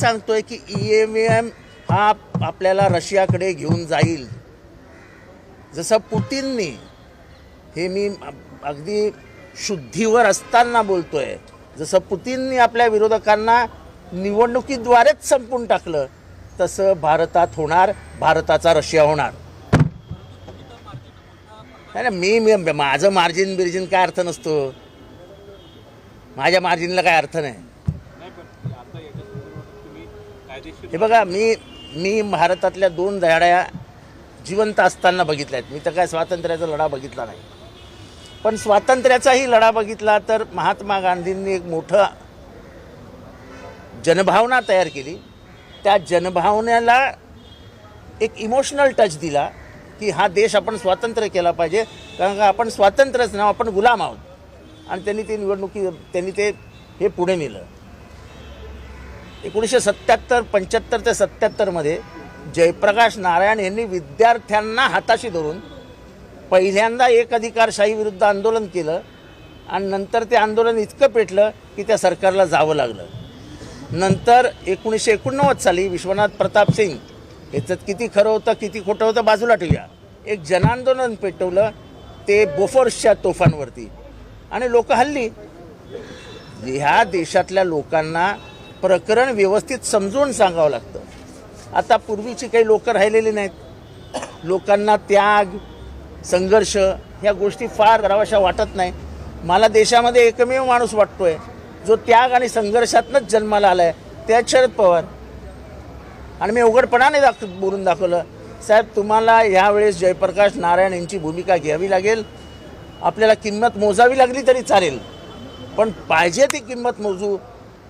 सांगतोय की E M M हा आपल्याला रशियाकडे घेऊन जाईल. जसं पुतीननी हे मी अगदी शुद्धीवर असताना बोलतोय जसं पुतीननी आपल्या विरोधकांना निवडणुकीद्वारेच संपून टाकलं तसं भारतात होणार भारताचा रशिया होणार. नाही मी माझं मार्जिन बिर्जिन काय अर्थ नसतो. माझ्या मार्जिनला काय अर्थ नाही. हे बघा मी मी भारतातल्या दोन धड्या जिवंत असताना बघितल्या आहेत मी तर काय स्वातंत्र्याचा लढा बघितला नाही. पण स्वातंत्र्याचाही लढा बघितला तर महात्मा गांधींनी एक मोठं जनभावना तयार केली. त्या जनभावनेला एक इमोशनल टच दिला की हा देश आपण स्वातंत्र्य केला पाहिजे. कारण का आपण स्वातंत्र्यच नाव आपण गुलाम आहोत. आणि त्यांनी ते निवडणुकी त्यांनी ते हे पुढे नेलं. एकोणीसशे सत्याहत्तर पंच्याहत्तर ते सत्याहत्तरमध्ये जयप्रकाश नारायण यांनी विद्यार्थ्यांना हाताशी धरून पहिल्यांदा एक अधिकारशाही विरुद्ध आंदोलन केलं आणि नंतर ते आंदोलन इतकं पेटलं की त्या सरकारला जावं लागलं. नंतर एकोणीसशे एकोणनव्वद साली विश्वनाथ प्रताप सिंग याच्यात किती खरं होतं किती खोटं होतं बाजूला ठेवूया. एक जनांदोलन पेटवलं ते बोफोर्सच्या तोफांवरती. आणि लोक हल्ली ह्या देशातल्या लोकांना प्रकरण व्यवस्थित समजून सांगावं लागतं. आता पूर्वीची काही लोक राहिलेली नाहीत. लोकांना त्याग संघर्ष ह्या गोष्टी फार करावाशा वाटत नाही मला देशामध्ये एकमेव माणूस वाटतोय जो त्याग आणि संघर्षातनंच जन्माला आलाय त्या शरद पवार. आणि मी उघडपणाने दाख बोलून दाखवलं साहेब तुम्हाला यावेळेस जयप्रकाश नारायण यांची भूमिका घ्यावी लागेल. आपल्याला किंमत मोजावी लागली तरी चालेल. पण पाहिजे ती किंमत मोजू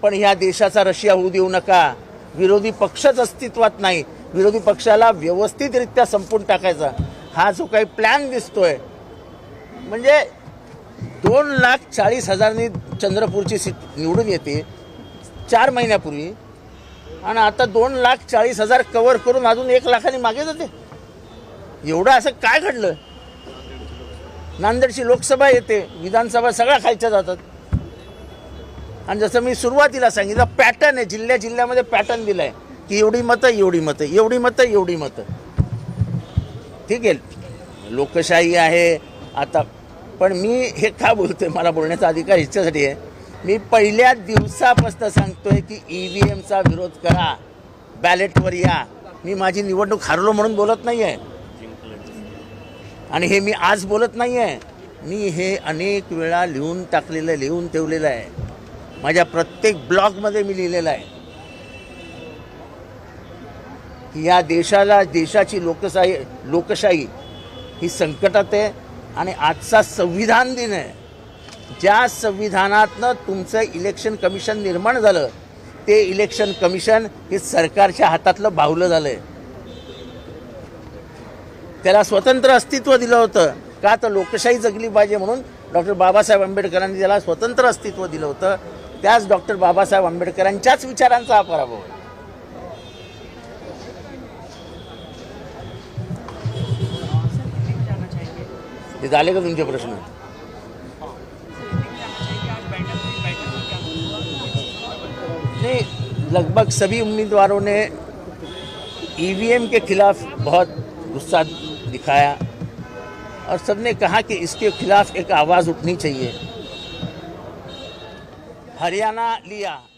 पण ह्या देशाचा रशिया होऊ देऊ नका. विरोधी पक्षच अस्तित्वात नाही. विरोधी पक्षाला व्यवस्थितरित्या संपून टाकायचा. हा जो काही प्लॅन दिसतोय म्हणजे दोन लाख चाळीस हजारनी चंद्रपूरची सीट निवडून येते चार महिन्यापूर्वी. आणि आता दोन लाख चाळीस हजार कवर करून अजून एक लाखाने मागे जाते. एवढं असं काय घडलं? नांदेडची लोकसभा येते विधानसभा सगळ्या खालच्या जातात. आणि जसं मी सुरुवातीला सांगितलं पॅटर्न आहे. जिल्ह्या जिल्ह्यामध्ये पॅटर्न दिलं आहे की एवढी मतं एवढी मतं एवढी मतं एवढी मतं. ठीक आहे? लोकशाही आहे. आता पण मी हे का बोलतोय? मला बोलण्याचा अधिकार ह्याच्यासाठी आहे. मी पहिल्या दिवसापासून सांगतोय की ई व्ही एमचा विरोध करा. बॅलेटवर या. मी माझी निवडणूक हरलो म्हणून बोलत नाही आहे आणि हे मी आज बोलत नाही आहे मी हे अनेक वेळा लिहून टाकलेलं लिहून ठेवलेलं आहे. माझ्या प्रत्येक ब्लॉगमध्ये मी लिहिलेलं आहे की या देशाला देशाची लोकशाही लोकशाही ही संकटात आहे आणि आजचा संविधान दिन आहे. ज्या संविधानातनं तुमचं इलेक्शन कमिशन निर्माण झालं ते इलेक्शन कमिशन हे सरकारच्या हातातलं बाहुलं झालं आहे त्याला स्वतंत्र अस्तित्व दिलं होतं. का तर लोकशाही जगली पाहिजे म्हणून डॉक्टर बाबासाहेब आंबेडकरांनी त्याला स्वतंत्र अस्तित्व दिलं होतं. त्याच डॉक्टर बाबासाहेब आंबेडकरांच्याच विचारांचा हा पराभव हे झाले का तुमचे प्रश्न? नहीं, लगभग सभी उम्मीदवारों ने ईवीएम के खिलाफ बहुत गुस्सा दिखाया और सबने कहा कि इसके खिलाफ एक आवाज़ उठनी चाहिए। हरियाणा लिया।